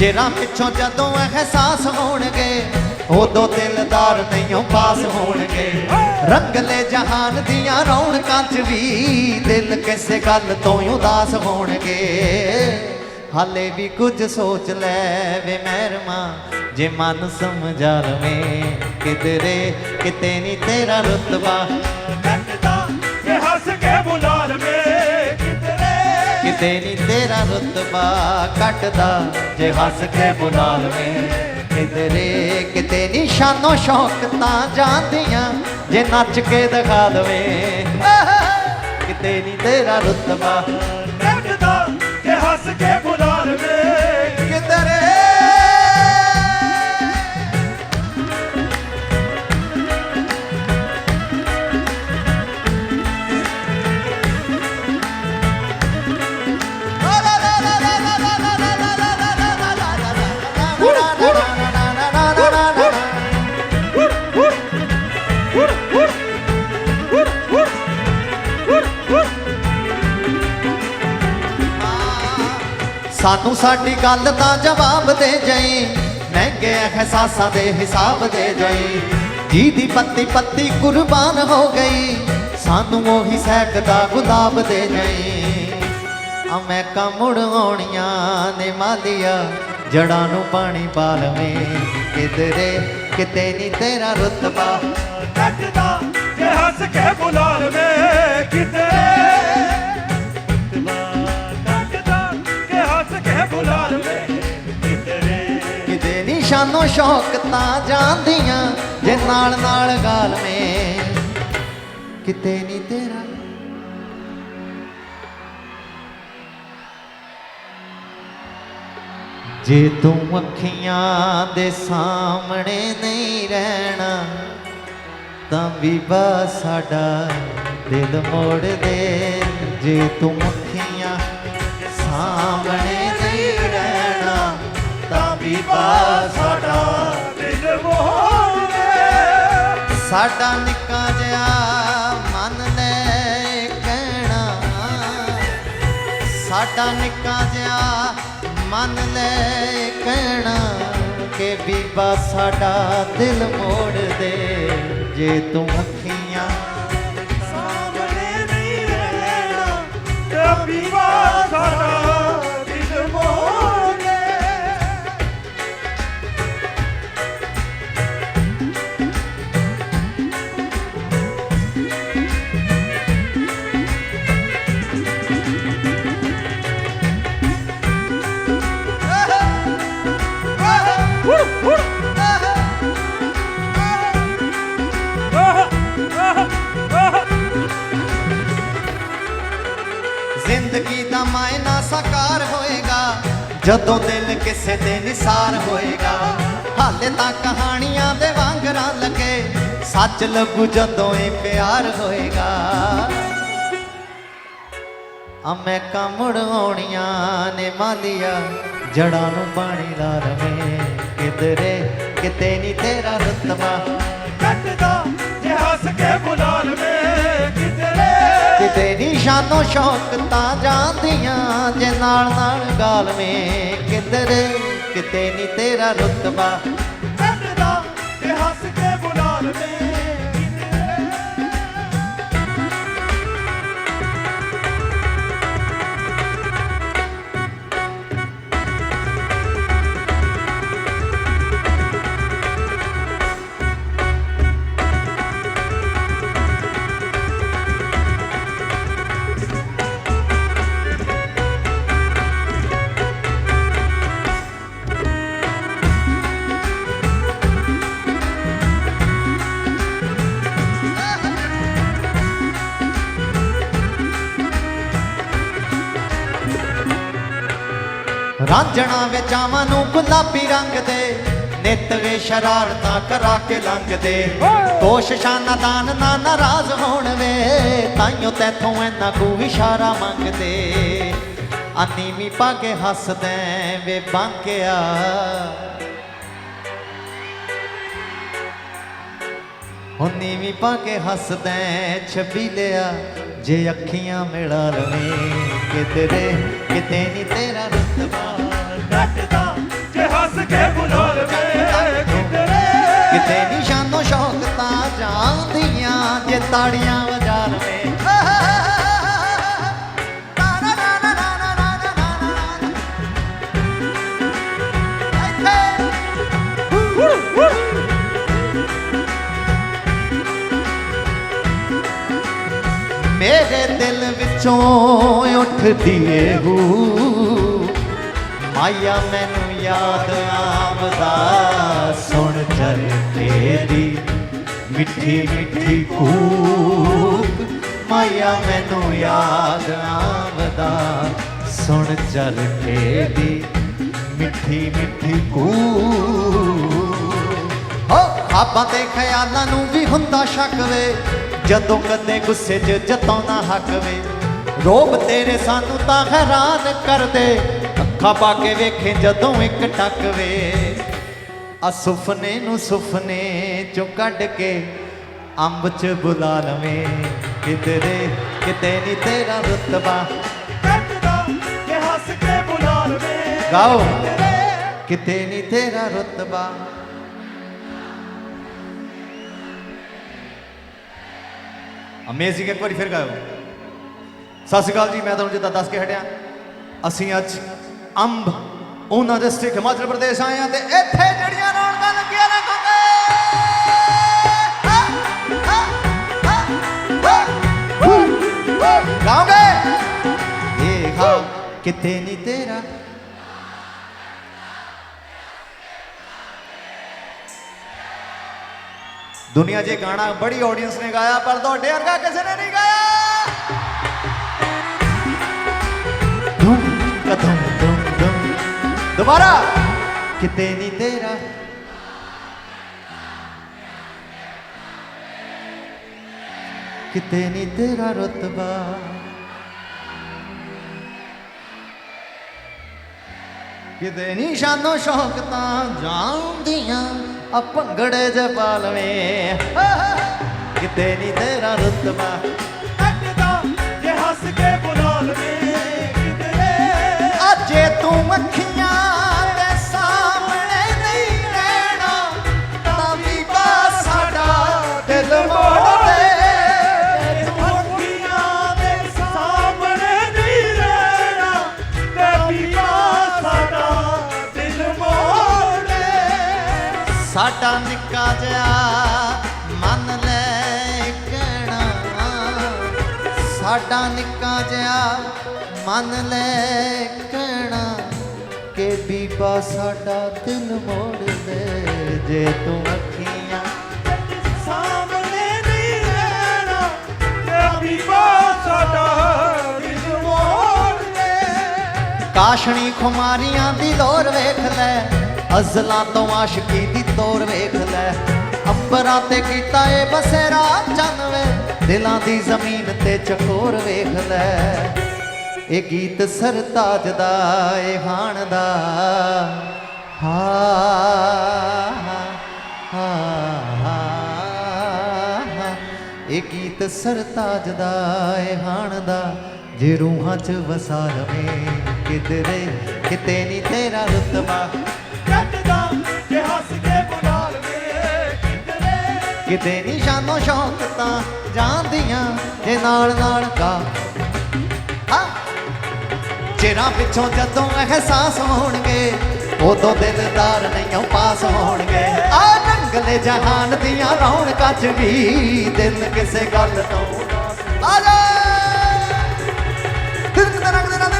ਚਿਹਰਾ ਪਿੱਛੋਂ ਜਦੋਂ ਅਹਿਸਾਸ ਹੋਣਗੇ, ਉਦੋਂ ਦਿਲਦਾਰ ਨਹੀਂਓ ਪਾਸ ਹੋਣਗੇ। ਰੰਗਲੇ ਜਹਾਨ ਦੀਆਂ ਰੌਣਕਾਂ 'ਚ ਵੀ ਦਿਲ ਕਿਸੇ ਗੱਲ ਤੋਂ ਉਦਾਸ ਹੋਣਗੇ। ਹਾਲੇ ਵੀ ਕੁਝ ਸੋਚ ਲੈ ਵੇ ਮਹਿਰਮਾ, ਜੇ ਮਨ ਸਮਝਾ ਲਵੇਂ ਕਿਧਰੇ, ਕਿਤੇ ਨਹੀਂ ਤੇਰਾ ਰੁਤਬਾ। ਕਿਤੇ ਨਹੀਂ ਤੇਰਾ ਰੁਤਬਾ ਘਟਦਾ ਜੇ ਹੱਸ ਕੇ ਬੁਲਾ ਲਵੇਂ ਕਿਧਰੇ ਕਿਤੇ ਨਹੀਂ ਸ਼ਾਨੋ ਸ਼ੌਕ ਤਾਂ ਜਾਂਦੀਆਂ, ਜੇ ਨੱਚ ਕੇ ਦਿਖਾ ਦਵੇਂ। ਕਿਤੇ ਨਹੀਂ ਤੇਰਾ ਰੁਤਬਾ ਸਾਨੂੰ ਸਾਡੀ ਗੱਲ ਦਾ ਜਵਾਬ ਦੇ ਜਾਈ। ਮਹਿੰਗੇ ਅਹਿਸਾਸਾਂ ਦੇ ਹਿਸਾਬ ਦੇ ਜਾਈ। ਜੀ ਦੀ ਪੱਤੀ ਪੱਤੀ ਕੁਰਬਾਨ ਹੋ ਗਈ। ਸਾਨੂੰ ਉਹੀ ਸਹਿਕਦਾ ਗੁਲਾਬ ਦੇ ਜਾਈ। ਆ ਮੈਂ ਮੁੜ ਆਉਣੀਆਂ ਨੇ ਮਾਲੀਆ, ਜੜਾਂ ਨੂੰ ਪਾਣੀ ਪਾ ਲਵੇਂ ਕਿਧਰੇ ਕਿਤੇ ਨਹੀਂ ਤੇਰਾ ਰੁਤਬਾ। ਕੱਟਦਾ ਕਿ ਹੱਸ ਕੇ ਬੁਲਾ ਲਵੇ ਸ਼ਾਨੋ ਸ਼ੌਕ ਤਾਂ ਜਾਂਦੀਆਂ, ਜੇ ਨਾਲ ਨਾਲ ਗਾਲਵੇਂ ਕਿਤੇ ਨਹੀਂ ਤੇਰਾ। ਜੇ ਤੂੰ ਅੱਖੀਆਂ ਦੇ ਸਾਹਮਣੇ ਨਹੀਂ ਰਹਿਣਾ, ਤਾਂ ਵੀ ਬਸ ਸਾਡਾ ਦਿਲ ਮੋੜ ਦੇ। ਜੇ ਤੂੰ ਸਾਡਾ ਨਿੱਕਾ ਜਿਹਾ ਮਨ ਲੈ ਕਹਿਣਾ। ਸਾਡਾ ਨਿੱਕਾ ਜਿਹਾ ਮਨ ਲੈ ਕਹਿਣਾ ਕਿ ਬੀਬਾ ਸਾਡਾ ਦਿਲ ਮੋੜ ਦੇ, ਜੇ ਤੂੰ ਅੱਖੀਆਂ ਸਾਹਮਣੇ ਨਹੀਂ ਰਹਿਣਾ ਤੇ ਪੀਵਾ ਸਾਡਾ ਜਦੋਂ ਦਿਲ ਕਿਸੇ ਦੇ ਨਿਸਾਰ ਹੋਏਗਾ, ਹਾਲੇ ਤਾਂ ਕਹਾਣੀਆਂ ਦੇ ਵਾਂਗਰਾਂ ਲੱਗੇ ਸੱਚ ਲੱਗੂ ਜਦੋਂ ਇਹ ਪਿਆਰ ਹੋਏਗਾ। ਆ ਮੈਂ ਮੁੜ ਆਉਣੀਆਂ ਨੇ ਮਾਲੀਆ, ਜੜਾਂ ਨੂੰ ਪਾਣੀ ਲਾ ਰਵੇਂ ਕਿਧਰੇ ਕਿਤੇ ਨਹੀਂ ਤੇਰਾ ਰੁਤਬਾ ਕੱਟਦਾ ਜੇ ਹੱਸ ਕੇ ਬੁਲਾ ਸ਼ਾਨੋ ਸ਼ੌਕ ਤਾਂ ਜਾਂਦੀਆਂ ਜੇ ਨਾਲ ਨਾਲ ਗਾਲਵੇਂ ਕਿਧਰੇ? ਕਿਤੇ ਨਹੀਂ ਤੇਰਾ ਰੁਤਬਾ ਰਾਂਝਣਾ ਵਿੱਚ ਆਵਾਂ ਨੂੰ ਗੁਲਾਬੀ ਰੰਗ ਦੇ। ਨਿਤ ਵੇ ਸ਼ਰਾਰਤਾਂ ਕਰਾ ਕੇ ਲੰਘਦੇ। ਕੋਸ਼ਿਸ਼ਾਂ ਨਾਦਾਨ ਨਾ ਨਾਰਾਜ਼ ਹੋਣ ਵੇ। ਤਾਈਓ ਤੈਥੋਂ ਐਨਾ ਕੋ ਇਸ਼ਾਰਾ ਮੰਗਦੇ। ਆਨੀ ਵੀ ਪਾ ਕੇ ਹੱਸਦੇ ਵੇ ਬਾਂਕਿਆ। ਹੁੰਨੀ ਵੀ ਪਾ ਕੇ ਹੱਸਦੇ ਛਬੀਲਿਆ ਜੇ ਅੱਖੀਆਂ ਮਿਲਾ ਲਵੇਂ ਕਿਧਰੇ, ਕਿਤੇ ਨਹੀਂ ਤੇਰਾ ਰੁਤਬਾ। ਕੱਟਦਾ ਜੇ ਕੇ ਬੁਲਾ ਕਿਤੇ ਨਿਸ਼ਾਨੋ ਸ਼ੌਕ ਤਾਂ ਜਾਂਦੀਆਂ, ਜੇ ਤਾੜੀਆਂ ਵਜਾ ਲਵੇ ਮੇਰੇ ਦਿਲ ਵਿੱਚੋਂ ਉੱਠਦੀ ਏ ਹੂ। ਮਾਇਆ ਮੈਨੂੰ ਯਾਦ ਆਵਦਾ ਸੁਣ ਚਰਖੇ ਦੀ ਮਿੱਠੀ ਮਿੱਠੀ ਕੂਕ। ਮਾਇਆ, ਮੈਨੂੰ ਯਾਦ ਆਵਦਾ ਸੁਣ ਚਰਖੇ ਦੀ ਮਿੱਠੀ ਮਿੱਠੀ ਕੂਕ। ਹੋ ਖਾਬਾਂ ਤੇ ਖਿਆਲਾਂ ਨੂੰ ਵੀ ਹੁੰਦਾ ਸ਼ੱਕ ਵੇ। ਜਦੋਂ ਕਦੇ ਗੁੱਸੇ 'ਚ ਜਤਾਉਣਾ ਹੱਕ ਵੇ। ਰੋਬ ਤੇਰੇ ਸਾਨੂੰ ਤਾਂ ਹੈਰਾਨ ਕਰਦੇ। ਅੱਖਾਂ ਪਾ ਕੇ ਵੇਖੇ ਜਦੋਂ ਇੱਕ ਟੱਕ ਵੇ। ਆ ਸੁਫਨੇ ਨੂੰ ਸੁਫਨੇ ਚੋਂ ਕੱਢ ਕੇ ਅੰਬ 'ਚ ਬੁਲਾ ਲਵੇਂ। ਕਿਧਰੇ ਕਿਤੇ ਨਹੀਂ ਤੇਰਾ ਰੁਤਬਾ। ਕੱਟਦਾ ਕਿ ਹੱਸ ਕੇ ਬੁਲਾ ਲਵੇ। ਗਾਓ। ਕਿਤੇ ਨਹੀਂ ਤੇਰਾ ਰੁਤਬਾ। ਅਮੇਜ਼ਿੰਗ ਇੱਕ ਵਾਰੀ ਫਿਰ ਗਾਓ ਸਤਿ ਸ਼੍ਰੀ ਅਕਾਲ ਜੀ ਮੈਂ ਤੁਹਾਨੂੰ ਜਿੱਦਾਂ ਦੱਸ ਕੇ ਹਟਿਆ। ਅਸੀਂ ਅੱਜ ਅੰਬ, ਉਹਨਾਂ ਡਿਸਟ੍ਰਿਕਟ ਹਿਮਾਚਲ ਪ੍ਰਦੇਸ਼ ਆਏ ਆ ਤੇ ਇੱਥੇ ਜਿਹੜੀਆਂ ਰੌਣਕਾਂ ਲੱਗੀਆਂ ਨੇ ਕੋਕੇ ਗਾਉਂਗੇ ਇਹ ਕਿਤੇ ਨਹੀਂ ਤੇਰਾ। ਦੁਨੀਆ 'ਚ ਗਾਣਾ ਬੜੀ ਆਡੀਅנס ਨੇ ਗਾਇਆ, ਪਰ ਤੁਹਾਡੇ ਵਰਗਾ ਕਿਸੇ ਨੇ ਨਹੀਂ ਗਾਇਆ। ਦੁਬਾਰਾ। ਕਿਤੇ ਨਹੀਂ ਤੇਰਾ। ਕਿਤੇ ਨਹੀਂ ਤੇਰਾ ਰਤਬਾ। ਕਿਤੇ ਨਹੀਂ ਸ਼ਾਨੋ ਸ਼ੌਕ ਤਾਂ ਜਾਂਦੀਆਂ ਆ ਭੰਗੜੇ ਜ ਪਾਲਵੇਂ ਕਿਤੇ ਨਹੀਂ ਤੇਰਾ ਰਤਬਾ। ਕੱਟਦਾ ਕਿ ਹੱਸ ਕੇ ਬੁਲਾ ਲਵੇ। ਕਿਧਰੇ ਅਜੇ ਤੂੰ ਅੱਖੀਆਂ ਸਾਡਾ ਨਿੱਕਾ ਜਿਹਾ ਮਨ ਲੈ ਕਹਿਣਾ। ਸਾਡਾ ਨਿੱਕਾ ਜਿਹਾ ਮਨ ਲੈ ਕਹਿਣਾ। ਕਿ ਬੀਬਾ ਸਾਡਾ ਦਿਲ ਮੋੜ ਦੇ ਜੇ ਤੂੰ ਅੱਖੀਆਂ ਸਾਹਮਣੇ ਨਹੀਂ ਰਹਿਣਾ। ਤੇ ਪੀਵਾ ਸਾਡਾ ਦਿਲ ਮੋੜੇ ਕਾਸ਼ਣੀ ਖੁਮਾਰੀਆਂ ਦੀ ਲੋਰ ਵੇਖ ਲੈ। ਅਜ਼ਲਾਂ ਤੋਂ ਆਸ਼ਕੀ ਦੀ ਤੋਰ ਵੇਖ ਲੈ। ਅੰਬਰਾਂ ਤੇ ਕੀਤਾ ਏ ਬਸੇਰਾ ਚੰਨਵੇ। ਦਿਲਾਂ ਦੀ ਜ਼ਮੀਨ ਤੇ ਚਕੋਰ ਵੇਖ ਲੈ। ਇਹ ਗੀਤ ਸਰਤਾਜ ਦਾ, ਏ ਹਾਣ ਦਾ। ਹਾ ਹਾ ਹਾ ਇਹ ਗੀਤ ਸਰਤਾਜ ਦਾ, ਏ ਹਾਣ ਦਾ। ਜੇ ਰੂਹਾਂ 'ਚ ਵਸਾ ਲਵੇਂ ਕਿਧਰੇ, ਕਿਤੇ ਨਹੀਂ ਤੇਰਾ ਰਤਬਾ। ਕੱਟਦਾ ਕਿਤੇ ਨਹੀਂ ਸ਼ਾਨੋ ਤਾਂ ਜਾਂਦੀਆਂ ਜੇ ਨਾਲ ਨਾਲ ਗਾ। ਹਾਂ। ਪਿੱਛੋਂ ਜਦੋਂ ਅਹਿਸਾਸ ਹੋਣਗੇ, ਉਦੋਂ ਦਿਲਦਾਰ ਨਹੀਂ ਪਾਸ ਹੋਣਗੇ। ਆ ਰੰਗਲੇ ਜਹਾਨ ਦੀਆਂ ਰੌਣਕਾਂ ਚ ਵੀ ਦਿਲ ਕਿਸੇ ਗੱਲ ਤੋਂ ਆ ਜਾ। ਦਿਲ ਤਰੰਗ ਦੇ ਦੇ ਨਾ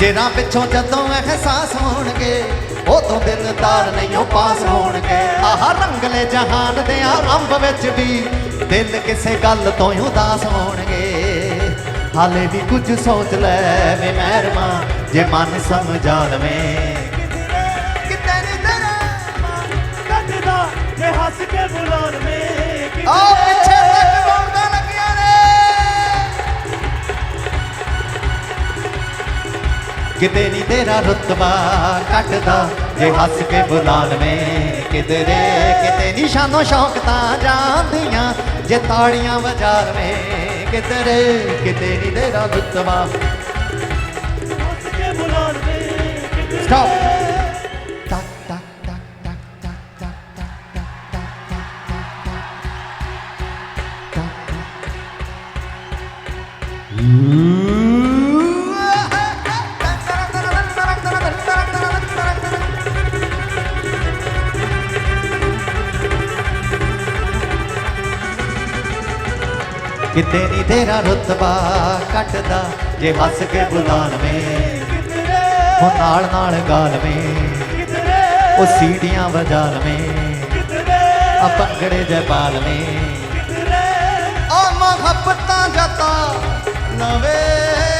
ਜਿਨ੍ਹਾਂ ਪਿੱਛੋਂ ਜਦੋਂ ਅਹਿਸਾਸ ਹੋਣਗੇ ਉਦੋਂ ਦਿਲਦਾਰ ਨਹੀਂਓ ਪਾਸ ਹੋਣਗੇ। ਆਹ ਰੰਗਲੇ ਜਹਾਨ ਦੇ ਆਰੰਭ ਵਿੱਚ ਵੀ ਦਿਲ ਕਿਸੇ ਗੱਲ ਤੋਂ ਉਦਾਸ ਹੋਣਗੇ। ਹਾਲੇ ਵੀ ਕੁਝ ਸੋਚ ਲੈ ਵੇ ਮਹਿਰਮਾ ਜੇ ਮਨ ਸਮਝਾ ਲਵੇਂ। ਕਿਤੇ ਨਹੀਂ ਤੇਰਾ ਕੱਟਦਾ ਕਿ ਹੱਸ ਕੇ ਬੁਲਾ ਲਵੇ। ਆ ਕਿਤੇ ਨਹੀਂ ਤੇਰਾ ਰੁਤਬਾ ਕੱਟਦਾ। ਜੇ ਹੱਸ ਕੇ ਬੁਲਾ ਲਵੇਂ ਕਿਧਰੇ ਕਿਤੇ ਨਹੀਂ ਸ਼ਾਨੋ ਸ਼ੌਕ ਤਾਂ ਜਾਂਦੀਆਂ। ਜੇ ਤਾੜੀਆਂ ਵਜਾ ਲਵੇਂ ਕਿਧਰੇ ਕਿਤੇ ਨਹੀਂ ਤੇਰਾ ਰੁਤਬਾ। ਹੱਸ ਕੇ ਬੁਲਾ ਲਵੇ ਕਿਤੇ ਨਹੀਂ ਤੇਰਾ ਰੁਤਬਾ ਕੱਟਦਾ, ਜੇ ਹੱਸ ਕੇ ਬੁਲਾ ਲਵੇਂ ਉਹ ਨਾਲ ਨਾਲ ਗਾ ਲਵੇਂ ਉਹ ਸੀੜੀਆਂ ਵਜਾ ਲਵੇਂ ਆ ਪੰਗੜੇ ਜੈ ਪਾ ਲਵੇਂ ਆ ਮੁਹੱਬਤਾਂ ਜਤਾ ਨਵੇਂ।